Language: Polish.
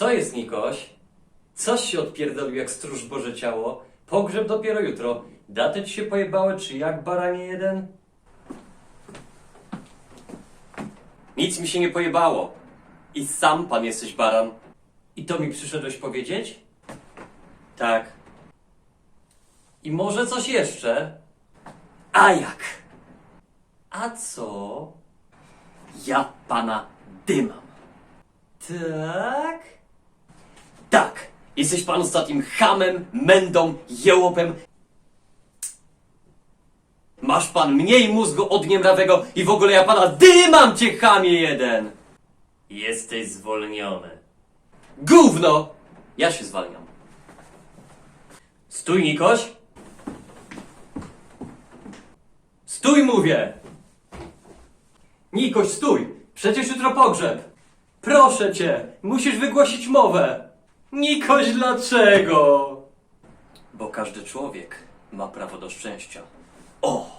Co jest, Nikoś? Coś się odpierdolił jak stróż Boże ciało. Pogrzeb dopiero jutro. Daty ci się pojebały, czy jak baranie jeden? Nic mi się nie pojebało. I sam pan jesteś baran. I to mi przyszedłeś powiedzieć? Tak. I może coś jeszcze? A jak? A co? Ja pana dymam. Tak? Jesteś pan ostatnim hamem, mędą, jełopem. Masz pan mniej mózgu od niemrawego i w ogóle ja pana dymam cię, chamie jeden! Jesteś zwolniony. Gówno! Ja się zwalniam. Stój, Nikoś! Stój, mówię! Nikoś, stój! Przecież jutro pogrzeb! Proszę cię, musisz wygłosić mowę! Nikoś, dlaczego? Bo każdy człowiek ma prawo do szczęścia. O!